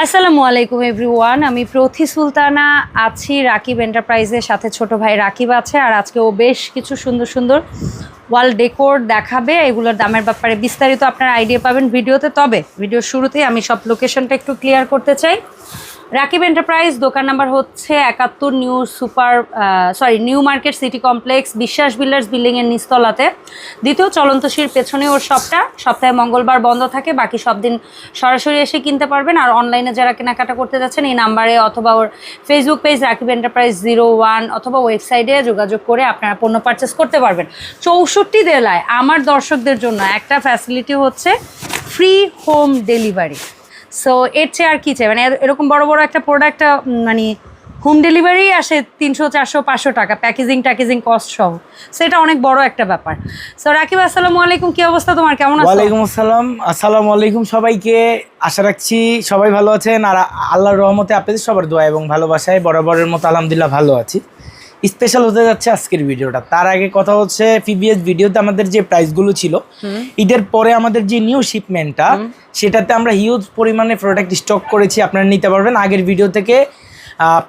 আসসালামু আলাইকুম এভরিওয়ান আমি প্রথি সুলতানা আছি রাকিব এন্টারপ্রাইজের সাথে। ছোট ভাই রাকিব আছে আর আজকে ও বেশ কিছু সুন্দর সুন্দর ওয়াল ডেকোর দেখাবে। এগুলোর দামের ব্যাপারে বিস্তারিত আপনারা আইডিয়া পাবেন ভিডিওতে। তবে ভিডিও শুরুতেই আমি সব লোকেশনটা একটু ক্লিয়ার করতে চাই। রাকিব এন্টারপ্রাইজ, দোকান নাম্বার হচ্ছে একাত্তর new super sorry new market city complex, Biswas builders বিল্ডিংয়ের নিচতলাতে। দ্বিতীয় চলন্তশীর পেছনে ওর শপটা, সপ্তাহে মঙ্গলবার বন্ধ থাকে, বাকি সব দিন সরাসরি এসে কিনতে পারবেন। আর অনলাইনে যারা কেনাকাটা করতে যাচ্ছেন, এই নাম্বারে অথবা ওর Facebook page Rakib enterprise zero one অথবা ওয়েবসাইটে যোগাযোগ করে আপনারা পণ্য পারচেস করতে পারবেন। চৌষট্টি জেলায় আমার দর্শকদের জন্য একটা ফ্যাসিলিটি হচ্ছে ফ্রি হোম ডেলিভারি সো এর চেয়ে আর কী চাই? মানে এরকম বড় বড় একটা প্রোডাক্ট মানে হোম ডেলিভারি আসে তিনশো, চারশো, পাঁচশো টাকা। প্যাকেজিং ট্যাকেজিং কস্ট সহ। সেটা অনেক বড় একটা ব্যাপার। সো রাকিব, আসসালামু আলাইকুম। কি অবস্থা তোমার? কেমন আছো? ওয়ালাইকুম আসসালাম। আসসালামু আলাইকুম সবাইকে। আশা রাখছি সবাই ভালো আছেন। আর আল্লাহর রহমতে আপনাদের সবার দোয়া এবং ভালোবাসায় বরাবরের মতো আলহামদুলিল্লাহ ভালো আছি। স্পেশাল হতে যাচ্ছে আজকের ভিডিওটা। তার আগে কথা হচ্ছে প্রিভিয়াস ভিডিওতে আমাদের যে প্রাইসগুলো ছিল ঈদের পরে আমাদের যে নিউ শিপমেন্টটা সেটাতে আমরা হিউজ পরিমাণে প্রোডাক্ট স্টক করেছি আপনারা নিতে পারবেন। আগের ভিডিও থেকে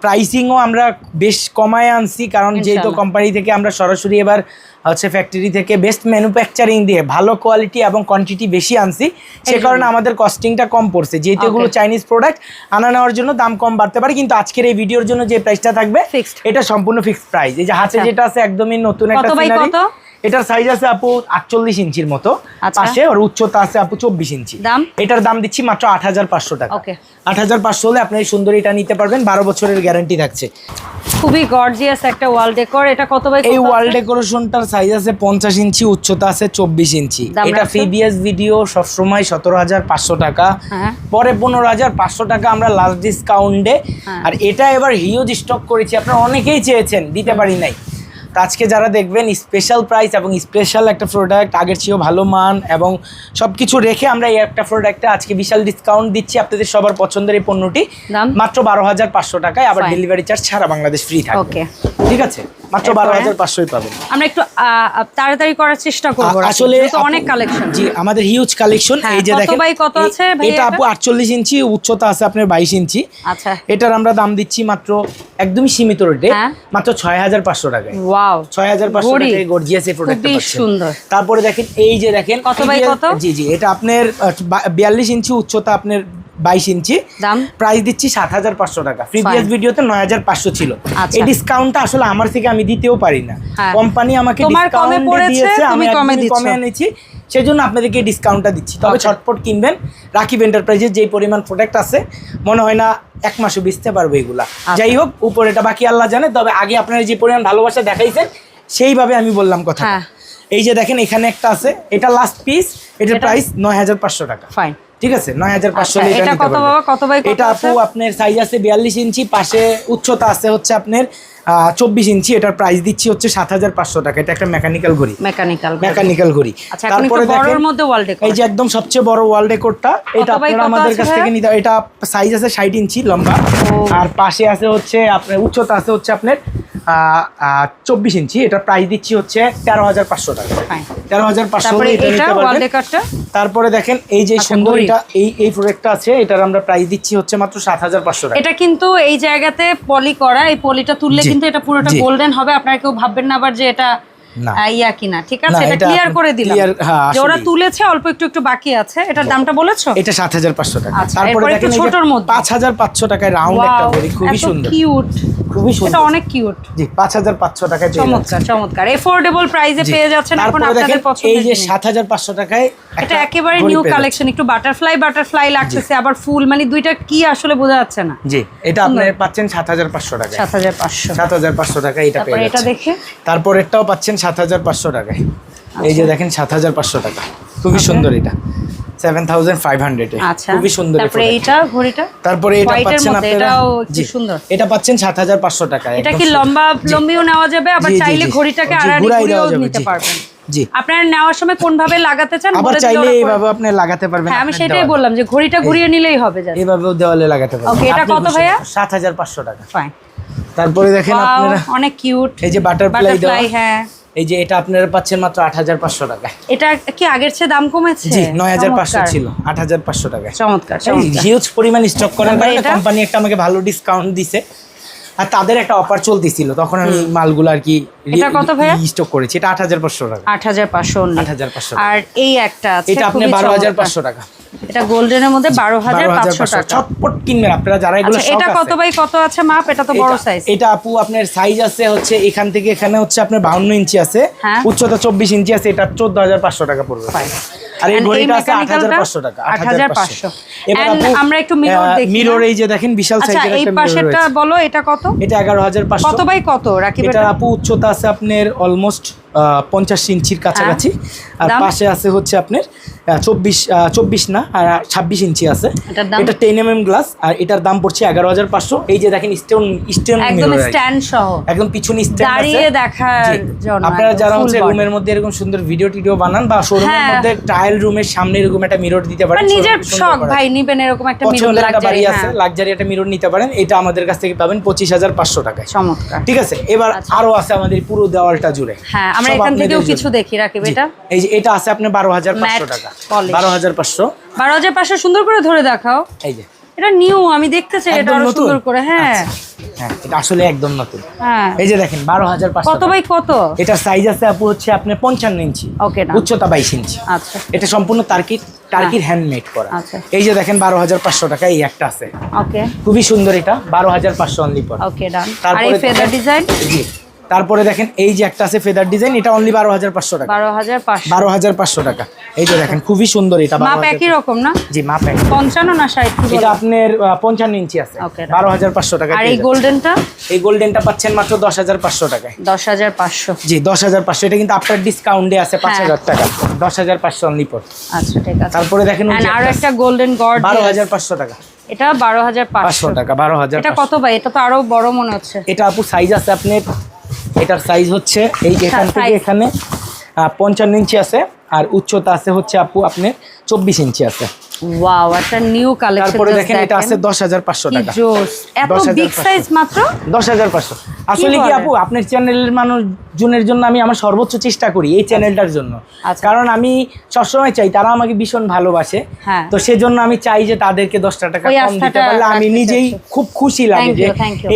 প্রাইসিংও আমরা বেশ কমায় আনছি কারণ যেহেতু কোম্পানি থেকে আমরা সরাসরি এবার হচ্ছে ফ্যাক্টরি থেকে বেস্ট ম্যানুফ্যাকচারিং দিয়ে ভালো কোয়ালিটি এবং কোয়ান্টিটি বেশি আনছি সে কারণে আমাদের কস্টিংটা কম পড়ছে যেহেতু এগুলো চাইনিজ প্রোডাক্ট আনা নেওয়ার জন্য দাম কম বাড়তে পারে কিন্তু আজকের এই ভিডিওর জন্য যে প্রাইসটা থাকবে এটা সম্পূর্ণ ফিক্সড প্রাইস এই যে হাতে আচ্ছা। যেটা আছে একদমই নতুন একটা। কত? এটার সাইজ আছে আপু আটচল্লিশ ইঞ্চির মতো। আচ্ছা। পাশে আর উচ্চতা আছে আপু চব্বিশ ইঞ্চি। দাম? এটার দাম দিচ্ছি মাত্র আট হাজার পাঁচশো টাকা। আট হাজার পাঁচশো হলে আপনি এই সুন্দর এটা নিতে পারবেন বারো বছরের গ্যারান্টি থাকছে। খুবই গর্জিয়াস একটা ওয়াল ডেকোর এটা কত বাই এই ওয়াল ডেকোরেশনটার সাইজ আছে পঞ্চাশ ইঞ্চি উচ্চতা আছে চব্বিশ ইঞ্চি। এটা ভিডিও সবসময় সতেরো হাজার পাঁচশো টাকা। হ্যাঁ। পরে পনেরো হাজার পাঁচশো টাকা আমরা লাস্ট ডিসকাউন্টে হ্যাঁ। আর এটা এবার হিউজ স্টক করেছি। আপনারা অনেকেই চেয়েছেন দিতে পারি নাই। তো আজকে যারা দেখবেন স্পেশাল প্রাইস এবং স্পেশাল একটা প্রোডাক্ট আগের চেয়েও ভালো মান এবং সব কিছু রেখে আমরা এই একটা প্রোডাক্টে আজকে বিশাল ডিসকাউন্ট দিচ্ছি। আপনাদের সবার পছন্দের এই পণ্যটি মাত্র বারো হাজার পাঁচশো টাকায় আবার. ডেলিভারি চার্জ ছাড়া বাংলাদেশ ফ্রি থাকবে। ঠিক আছে? মাত্র বারো হাজার পাঁচশোই পাবেন আমরা একটু তাড়াতাড়ি করার চেষ্টা করব আসলে অনেক কালেকশন জি আমাদের হিউজ কালেকশন হ্যাঁ, এই যে দেখেন কত আছে এটা? আপু আটচল্লিশ ইঞ্চি উচ্চতা আছে আপনার বাইশ ইঞ্চি আচ্ছা এটার আমরা দাম দিচ্ছি মাত্র একদমই সীমিত রেটে হ্যাঁ। মাত্র ছয় হাজার পাঁচশো টাকায় ওয়াও ছয় হাজার পাঁচশো। টাকায় গর্জিয়াস এই পাচ্ছেন সুন্দর। তারপরে দেখেন এই যে দেখেন কত বাই কত? জি জি এটা আপনার বিয়াল্লিশ ইঞ্চি উচ্চতা আপনার বাইশ ইঞ্চি দাম? প্রাইস দিচ্ছি সাত হাজার পাঁচশো টাকা প্রিভিয়াস. ভিডিওতে নয় হাজার পাঁচশো ছিল আচ্ছা। এই ডিসকাউন্টটা আসলে আমার থেকে আমি দিতেও পারি না হ্যাঁ। কোম্পানি আমাকে তোমার কমে ডিসকাউন্ট পড়েছে, দিয়েছে আমি কমে একদমই দিচ্ছ। কমে আপনাদেরকে এই ডিসকাউন্টটা দিচ্ছি তবে ছটপট কিনবেন রাকিব এন্টারপ্রাইজের যেই পরিমাণ প্রোডাক্ট আছে মনে হয় না এক মাসে বেচতে পারব এগুলা আচ্ছা। যাই হোক উপরে এটা বাকি আল্লাহ জানে তবে আগে আপনারা যে পরিমাণ ভালোবাসা দেখাইছেন সেইভাবে আমি বললাম কথা হ্যাঁ। এই যে দেখেন এখানে একটা আছে এটা লাস্ট পিস এটার এটা? প্রাইস নয় হাজার পাঁচশো টাকা ফাইন ঠিক আছে? নয় হাজার পাঁচশো আচ্ছা, এটা কত বাবা? কত বাই এটা আপু আপনার সাইজ আছে বিয়াল্লিশ ইঞ্চি পাশে উচ্চতা আছে হচ্ছে আপনার চব্বিশ ইঞ্চি। এটার প্রাইস দিচ্ছি হচ্ছে সাত হাজার পাঁচশো টাকা। এটা একটা মেকানিক্যাল ঘড়ি। মেকানিক্যাল মেকানিক্যাল ঘড়ি। আচ্ছা ডেকোর এই যে একদম সবচেয়ে বড় ওয়াল ডেকোরটা এটা আপনারা আমাদের কাছ থেকে নিতে এটা সাইজ আছে ষাট ইঞ্চি লম্বা। আর পাশে আছে হচ্ছে আপনার উচ্চতা আছে হচ্ছে আপনার চব্বিশ ইঞ্চি। এটা প্রাইস দিচ্ছি হচ্ছে তেরো হাজার পাঁচশো টাকা. তেরো হাজার পাঁচশো তারপরে দেখেন এই যে আচ্ছা, সুন্দর এটা এই এই প্রোডাক্টটা আছে এটার আমরা প্রাইস দিচ্ছি হচ্ছে মাত্র সাত হাজার পাঁচশো টাকা। এটা কিন্তু এই জায়গাতে পলি করা এই পলিটা তুললে কিন্তু এটা পুরোটা গোল্ডেন হবে। আপনারা কেউ ভাববেন না আবার যে এটা। ইয়া কিনা। ঠিক আছে এটা ক্লিয়ার করে দিলাম। হ্যাঁ, যে ওরা তুলেছে অল্প একটু একটু বাকি আছে। এটার দামটা বলেছ? এটা সাত হাজার পাঁচশো টাকা। আচ্ছা, তারপরে দেখেন ছোটর মধ্যে। হাজার পাঁচশো টাকায় রাউন্ড একটা খুবই সুন্দর। কিউট খুবই এটা অনেক কিউট। জি পাঁচ হাজার পাঁচশো টাকায় চমৎকার চমৎকার। এফোর্ডেবল প্রাইসে। পেয়ে যাচ্ছেন এখন আপনাদের দেখেন এই যে জিনিস। সাত হাজার পাঁচশো টাকায় এটা একেবারে নিউ কালেকশন একটু বাটারফ্লাই বাটারফ্লাই লাগতেছে আবার ফুল মানে দুইটা কি আসলে বোঝা যাচ্ছে না। যাচ্ছেন। জি এটা আপনি পাচ্ছেন সাত হাজার পাঁচশো টাকায়। সাত হাজার পাঁচশো। সাত হাজার পাঁচশো টাকায় এটা তারপরে পেয়ে এটা দেখে। তারপর এটাও পাচ্ছেন সাত হাজার পাঁচশো টাকায়। এই যে দেখেন সাত হাজার পাঁচশো টাকা। খুবই সুন্দর এটা। সেভেন থাউজেন্ড ফাইভ হান্ড্রেডে আচ্ছা। খুবই সুন্দর তারপরে product। ঘড়িটা? তারপরে এটা পাচ্ছেন এটাও একটু সুন্দর। এটা পাচ্ছেন টাকায় এটা কি লম্বা লম্বিও নেওয়া যাবে? আবার চাইলে ঘড়িটাকে আড়াআড়ি নিতে পারবেন। জি। আপনারা নেওয়ার সময় কোন ভাবে লাগাতে চান? আবার চাইলে এইভাবে আপনি লাগাতে পারবেন হ্যাঁ আমি সেটাই বললাম যে ঘড়িটা ঘুরিয়ে নিলেই হবে জাস্ট এইভাবেও দেওয়ালে লাগাতে পারবেন। এটা কত ভাইয়া? মতো। সাত হাজার পাঁচশো টাকা। ফাইন তারপরে দেখেন আপনারা অনেক কিউট এই যে বাটারফ্লাই দেওয়া। হ্যাঁ। এই যে এটা আপনারা পাচ্ছেন মাত্র আট হাজার পাঁচশো টাকা। এটা কি আগের চেয়ে দাম কমেছে? জি নয় হাজার পাঁচশো ছিল আট হাজার পাঁচশো টাকা। চমৎকার হিউজ পরিমাণ স্টক করার কারণে? কোম্পানি একটা আমাকে ভালো ডিসকাউন্ট দিছে। আর তাদের একটা অফার চলতেছিল তখন আমি মালগুলো আর কি এটা কত ভাইয়া? স্টক করেছি এটা আট হাজার পাঁচশো টাকা। আট হাজার পাঁচশো। আট হাজার পাঁচশো আর এই একটা এটা আপনি বারো হাজার পাঁচশো টাকা। এটা গোল্ডেনের মধ্যে বারো হাজার বারো হাজার পাঁচশো পাঁচশো টাকা। চটপট কিনবেন আপনারা যারা এগুলো আচ্ছা শখ এটা কত বাই কত আছে মাপ? এটা তো বড় সাইজ এটা আপু আপনার সাইজ আছে হচ্ছে এখান থেকে এখানে হচ্ছে আপনার বাউন্ন ইঞ্চি আছে। হ্যাঁ। উচ্চতা চব্বিশ ইঞ্চি আছে এটা চোদ্দ হাজার পাঁচশো টাকা পড়বে। আর এই ঘড়িটা আছে আট হাজার mechanical-টা? পাঁচশো টাকা 8,500 এবার আপু আমরা একটু mirror দেখি মিরর এই যে দেখেন বিশাল আচ্ছা সাইজের এই একটা মিরর পাশেরটা বলো এটা কত? এটা এগারো হাজার পাঁচশো। কত বাই কত? রাকিব এটা আপু উচ্চতা আছে আপনার অলমোস্ট পঞ্চাশ ইঞ্চির কাছাকাছি। আর পাশে আছে হচ্ছে আপনার চব্বিশ চব্বিশ না আর ছাব্বিশ ইঞ্চি আছে। এটা টেন এম এম গ্লাস আর এটার দাম পড়ছে এগারো হাজার পাঁচশো। এই যে দেখেন স্টোন স্টোন একদম স্ট্যান্ড সহ। একদম পিছনে স্ট্যান্ড দাঁড়িয়ে দেখার জন্য আপনারা যারা হচ্ছে রুমের মধ্যে এরকম সুন্দর ভিডিও টিডিও বানান বা শোরুমের হ্যাঁ। মধ্যে ট্রায়াল রুমের সামনে এরকম একটা মিরর দিতে পারেন নিজের শখ ভাই নিবেন এরকম একটা মিরর লাগজারি আছে হ্যাঁ। লাক্সারি একটা মিরর নিতে পারেন। এটা আমাদের কাছ থেকে পাবেন পঁচিশ হাজার পাঁচশো টাকায়। চমৎকার। ঠিক আছে? এবার আরও আছে আমাদের পুরো দেওয়ালটা জুড়ে। হ্যাঁ আমরা এখান থেকেও কিছু দেখি রাকিব। এটা? এই যে এটা আছে আপনার বারো হাজার পাঁচশো Matte টাকা। polish। বারো হাজার পাঁচশো। বারো হাজার পাঁচশো সুন্দর করে ধরে দেখাও। এই যে। এটা নিউ আমি দেখতে চাই এটা আরও সুন্দর করে হ্যাঁ। হ্যাঁ এটা আসলে একদম নতুন। হ্যাঁ। এই যে দেখেন বারো হাজার পাঁচশো কত বাই কত? এটার সাইজ আছে আপু হচ্ছে আপনার পঞ্চান্ন ইঞ্চি। উচ্চতা বাইশ ইঞ্চি। আচ্ছা। এটা সম্পূর্ণ টার্কির টার্কির হ্যান্ডমেড করা। আচ্ছা। এই যে দেখেন বারো হাজার পাঁচশো টাকা এই একটা আছে। ওকে। খুবই সুন্দর এটা বারো হাজার পাঁচশো অনলি পর ওকে ডান তারপরে ফেদার ডিজাইন জি। তারপরে দেখেন এই যে একটা আছে ফেদার ডিজাইন এটা অনলি বারো হাজার পাঁচশো টাকা। বারো হাজার বারো হাজার পাঁচশো টাকা। এই যে দেখেন খুবই সুন্দর এটা মাপ একই রকম না? জি মাপ এক পঞ্চান্ন না ষাট? এটা আপনার পঞ্চান্ন ইঞ্চি আছে। বারো হাজার পাঁচশো টাকা আর এই। গোল্ডেনটা? এই গোল্ডেনটা পাচ্ছেন মাত্র দশ হাজার পাঁচশো টাকায়। দশ হাজার পাঁচশো। জি দশ হাজার পাঁচশো। এটা কিন্তু আপনার ডিসকাউন্টে আছে পাঁচ হ্যাঁ। হাজার টাকা। দশ হাজার পাঁচশো অনলি পর আচ্ছা ঠিক আছে। তারপরে দেখেন আরও একটা গোল্ডেন গড বারো হাজার পাঁচশো টাকা। এটা বারো হাজার পাঁচশো। টাকা বারো হাজার এটা কত ভাই? এটা তো আরও বড় মনে হচ্ছে। এটা আপু সাইজ আছে আপনার এটার সাইজ হচ্ছে এই এখান থেকে এখানে আহ, পঞ্চান্ন ইঞ্চি আছে আর উচ্চতা আছে হচ্ছে আপু আপনার চব্বিশ ইঞ্চি আছে। ওয়াও একটা নিউ কালেকশন তারপরে দেখেন এটা আছে দশ হাজার পাঁচশো কি টাকা। জোস। এত বিগ সাইজ মাত্র? দশ হাজার পাঁচশো। আসলে কি আপু আপনার চ্যানেলের মানুষজনের জন্য আমি আমার সর্বোচ্চ চেষ্টা করি এই চ্যানেলটার জন্য। আচ্ছা। কারণ আমি সবসময় চাই তারা আমাকে ভীষণ ভালোবাসে। হ্যাঁ। তো সেজন্য আমি চাই যে তাদেরকে দশটা টাকা কম দিতে পারলে আমি নিজেই খুব খুশি লাগে যে.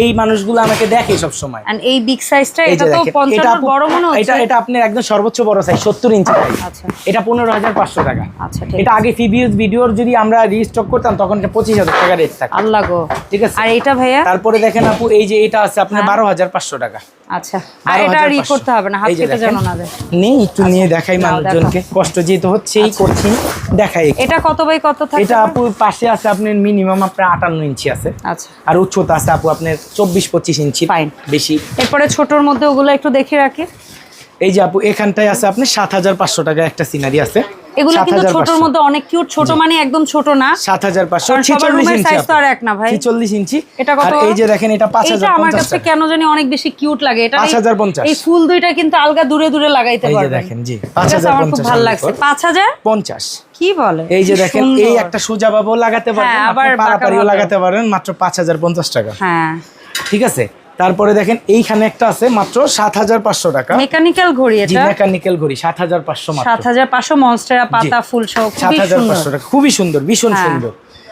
এই মানুষগুলো আমাকে দেখে সবসময়। এন্ড এই বিগ সাইজটা এটা তো দেখেন, এটা পঞ্চান্ন আপু- বড় মনে হচ্ছে। এটা এটা আপনার একদম সর্বোচ্চ বড় সাইজ সত্তর ইঞ্চি আচ্ছা। এটা পনেরো হাজার পাঁচশো টাকা। আচ্ছা এটা আগে ফিবিউজ ভিডিওর যদি আমরা রিস্টক করতাম তখন এটা পঁচিশ হাজার টাকা রেট থাকে আল্লাহ গো। ঠিক আছে? আর এটা ভাইয়া? তারপরে দেখেন আপু এই যে এটা আছে আপনার হ্যাঁ। বারো হাজার পাঁচশো টাকা। আচ্ছা। আর এটা আর ই 12,500 করতে হবে না হাত কেটে যেন না দেয়। নেই একটু নিয়ে দেখাই মানুষজনকে। কষ্ট যেহেতু হচ্ছেই করছি দেখাই এটা কত বাই কত থাকে এটা আপু পাশে আছে আপনার মিনিমাম আপনার আটান্ন ইঞ্চি আছে। আচ্ছা। আর উচ্চতা আছে আপু আপনার চব্বিশ পঁচিশ ইঞ্চি Fine. বেশি। এরপরে ছোটর মধ্যে ওগুলো একটু দেখে রাখি। এই যে আপু এখানটায় আছে আপনার সাত হাজার পাঁচশো টাকা একটা সিনারি আছে। এগুলো কিন্তু ছোটর মধ্যে অনেক কিউট ছোট মানে একদম ছোট না। সাত হাজার পাঁচশো। কারণ সবার ছিচল্লিশ রুমের ইঞ্চি সাইজ তো আর এক না ভাই। ছিচল্লিশ ইঞ্চি। এটা কত? আর এই যে দেখেন এটা পাঁচ এটা হাজার আমার কাছে কেন জানি অনেক বেশি কিউট লাগে। এটা 5,050 এই ফুল দুইটা কিন্তু আলগা দূরে দূরে লাগাইতে এই যে দেখেন জি ঠিক পাঁচ আছে, হাজার আমার খুব ভালো লাগছে। পাঁচ হাজার? পঞ্চাশ। কি বলে? এই যে দেখেন এই একটা সোজা বাবু লাগাতে পারবেন। হ্যাঁ, আবার পারাপারিও লাগাতে পারেন মাত্র পাঁচ হাজার পঞ্চাশ টাকা। হ্যাঁ। ঠিক আছে? তারপরে দেখেন এইখানে একটা আছে মাত্র সাত হাজার পাঁচশো টাকা। মেকানিক্যাল ঘড়ি এটা। মেকানিক্যাল ঘড়ি সাত হাজার পাঁচশো সাত হাজার পাঁচশো মনস্টেরা পাতা ফুল সহ সাত হাজার পাঁচশো টাকা খুবই সুন্দর ভীষণ হ্যাঁ। সুন্দর।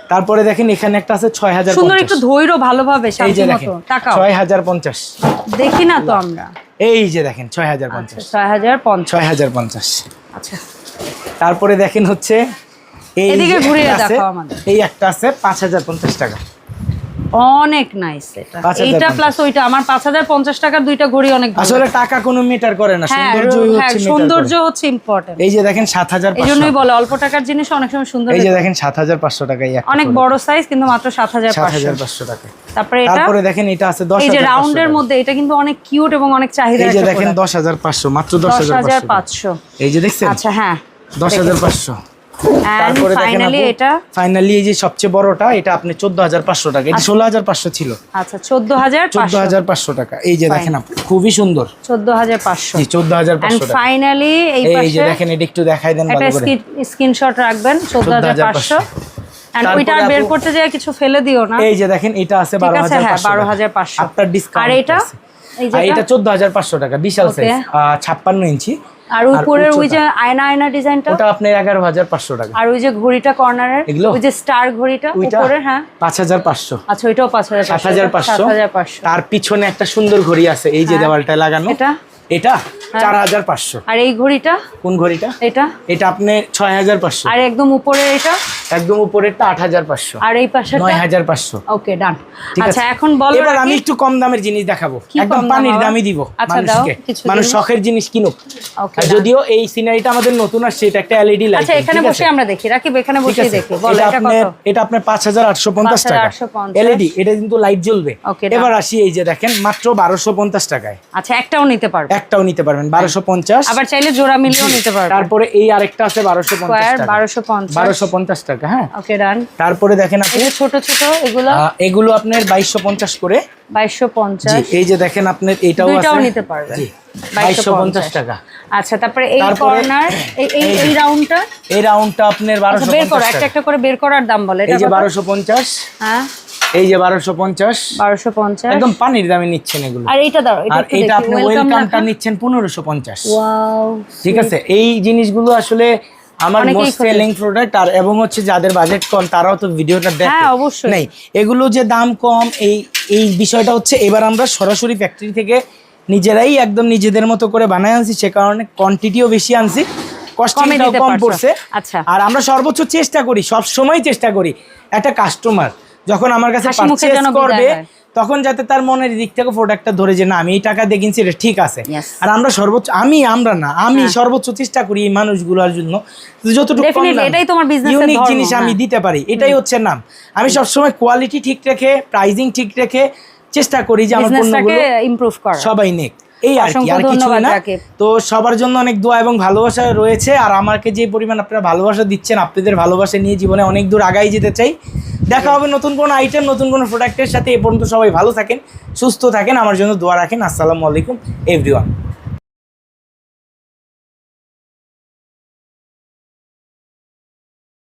তারপরে দেখেন এখানে একটা আছে ছয় হাজার সুন্দর একটু ধৈর্য ভালোভাবে এই যে দেখেন ছয় হাজার পঞ্চাশ। দেখি না তো আমরা। এই যে দেখেন ছয় হাজার পঞ্চাশ। ছয় হাজার পঞ্চাশ। ছয় হাজার পঞ্চাশ। আচ্ছা। তারপরে দেখেন হচ্ছে এই আমাদের। এই একটা আছে পাঁচ হাজার পঞ্চাশ টাকা। অনেক নাইস এটা। 5,050 এইটা প্লাস ওইটা। আমার পাঁচ হাজার পঞ্চাশ টাকার দুইটা ঘড়ি অনেক আসলে টাকা কোনো মিটার করে না হ্যাঁ সৌন্দর্যই হ্যাঁ, হচ্ছে meter সৌন্দর্য হচ্ছে ইম্পর্টেন্ট এই যে দেখেন সাত হাজার বলে অল্প টাকার জিনিস অনেক সময় সুন্দর এই যে দেখেন সাত হাজার পাঁচশো টাকা একটা অনেক বড় সাইজ কিন্তু মাত্র সাত হাজার সাত পাঁচশো। হাজার পাঁচশো টাকা তারপরে এটা? তারপরে দেখেন এটা আছে দশ এই যে রাউন্ডের মধ্যে এটা কিন্তু অনেক কিউট এবং অনেক চাহিদা এই যে দেখেন দশ হাজার পাঁচশো মাত্র দশ দশ হাজার হাজার পাঁচশো। পাঁচশো। এই যে দেখছেন? আচ্ছা হ্যাঁ। দশ হাজার পাঁচশো। তারপরে দেখেন এটা? ফাইনালি এই যে সবচেয়ে বড়টা এটা আপনি চোদ্দ হাজার পাঁচশো টাকা। এটা ষোলো হাজার পাঁচশো ছিল। আচ্ছা টাকা। এই যে দেখেন আপনি খুবই সুন্দর। জি টাকা। ফাইনালি এই এই যে দেখেন এটা একটু দেখাই দেন একটা ভালো করে। স্ক্রিনশট রাখবেন 14,500 ওইটা বের করতে যায় কিছু ফেলে দিও না। এই যে দেখেন এটা আছে ঠিক বারো আছে হাজার হ্যাঁ আপনার ডিসকাউন্ট আর এটা? এটা চোদ্দ হাজার পাঁচশো টাকা বিশাল. সাইজ ছাপ্পান্ন ইঞ্চি। আর উপরের ওই যে? আয়না আয়না ডিজাইনটা? ওটা আপনার এগারো হাজার পাঁচশো টাকা। আর ওই যে ঘড়িটা কর্নারের ওই যে স্টার ঘড়িটা উপরে হ্যাঁ। পাঁচ হাজার পাঁচশো। আচ্ছা ওইটাও পাঁচ হাজার সাত হাজার পাঁচশো। সাত হাজার পাঁচশো। তার পিছনে একটা সুন্দর ঘড়ি আছে এই যে দেওয়ালটা দেওয়ালটায় লাগানো। এটা? এটা চার হাজার পাঁচশো। আর এই ঘড়িটা? কোন ঘড়িটা? এটা? এটা আপনি ছয় হাজার পাঁচশো। আর একদম উপরে এটা? একদম উপরেরটা আট হাজার পাঁচশো। আর এই পাশে নয় হাজার পাঁচশো। ওকে ডান। আচ্ছা এখন বলো এবার আমি একটু কম দামের জিনিস দেখাবো। একদম পানির? দামই দিব আচ্ছা, মানুষকে। মানুষ শখের জিনিস কিনুক. যদিও এই সিনারিটা আমাদের নতুন আসছে এটা একটা এলইডি লাইট আচ্ছা এখানে বসে আমরা দেখি। রাকিব এখানে বসে দেখি। বলো এটা কত? এটা আপনার পাঁচ হাজার আটশো পঞ্চাশ টাকা 5,850 এলইডি এটা কিন্তু লাইট জ্বলবে। এবার আসি এই যে দেখেন মাত্র বারোশো পঞ্চাশ টাকায়। আচ্ছা একটাও নিতে পারবে। একটাও নিতে পারবেন বারোশো পঞ্চাশ। আবার চাইলে জোড়া মিলিয়েও নিতে পারবে তারপরে এই আরেকটা আছে বারোশো টাকা। বারোশো পঞ্চাশ। টাকা হ্যাঁ। ওকে ডান তারপরে দেখেন আপনি ছোট ছোট এগুলো? এগুলো আপনার বাইশশো পঞ্চাশ করে। বাইশশো জি পঞ্চাশ এই যে দেখেন আপনার এটাও নিতে পারবেন। জি টাকা। আচ্ছা তারপরে এই কর্নার এই এই রাউন্ডটা এই রাউন্ডটা আপনার আচ্ছা বারোশো বের করো একটা একটা করে বের করার দাম বলে এই যে কত? বারোশো পঞ্চাশ। হ্যাঁ। এই যে বারোশো পঞ্চাশ বারোশো পঞ্চাশ। একদম পানির দামে নিচ্ছেন এগুলো। আর এইটা দাও এটা এটা আপনি ওয়েলকাম ওয়েলকামটা নিচ্ছেন পনেরোশো পঞ্চাশ। ওয়াও ঠিক আছে? এই জিনিসগুলো আসলে আমার মোস্ট সেলিং প্রোডাক্ট আর এবং হচ্ছে যাদের বাজেট কম তারাও তো ভিডিওটা দেখে। হ্যাঁ, অবশ্যই। নেই। এগুলো যে দাম কম এই এই বিষয়টা হচ্ছে এবার আমরা সরাসরি ফ্যাক্টরি থেকে নিজেরাই একদম নিজেদের মতো করে বানায় আনছি সে কারণে কোয়ান্টিটিও বেশি আনছি। কস্টিংটাও কম পড়ছে। আচ্ছা। আর আমরা সর্বোচ্চ চেষ্টা করি সব সময় চেষ্টা করি একটা কাস্টমার যখন আমার কাছে পারচেজ করবে তখন যাতে তার মনের দিক থেকে প্রোডাক্টটা ধরে যে না আমি এই টাকা দিয়ে কিনছি এটা ঠিক আছে। আর আমরা সর্বোচ্চ আমি আমরা না আমি সর্বোচ্চ চেষ্টা করি এই মানুষগুলোর জন্য। যতটুকু কম এটাই তোমার business এর ধর্ম, জিনিস আমি হ্যাঁ। দিতে পারি। এটাই হচ্ছে নাম। আমি সবসময় কোয়ালিটি ঠিক রেখে প্রাইজিং ঠিক রেখে চেষ্টা করি যে আমার পণ্যগুলো ইমপ্রুভ করা সবাই নেক। এই আর কি আর কিছু না। তো সবার জন্য অনেক দোয়া এবং ভালোবাসা রয়েছে আর আমাকে যে পরিমাণ আপনারা ভালোবাসা দিচ্ছেন আপনাদের ভালোবাসা নিয়ে জীবনে অনেক দূর আগাই যেতে চাই। দেখা হবে নতুন কোনো আইটেম নতুন কোনো প্রোডাক্টের সাথে। এ পর্যন্ত সবাই ভালো থাকেন সুস্থ থাকেন আমার জন্য দোয়া রাখেন। আসসালামু আলাইকুম এভরিওয়ান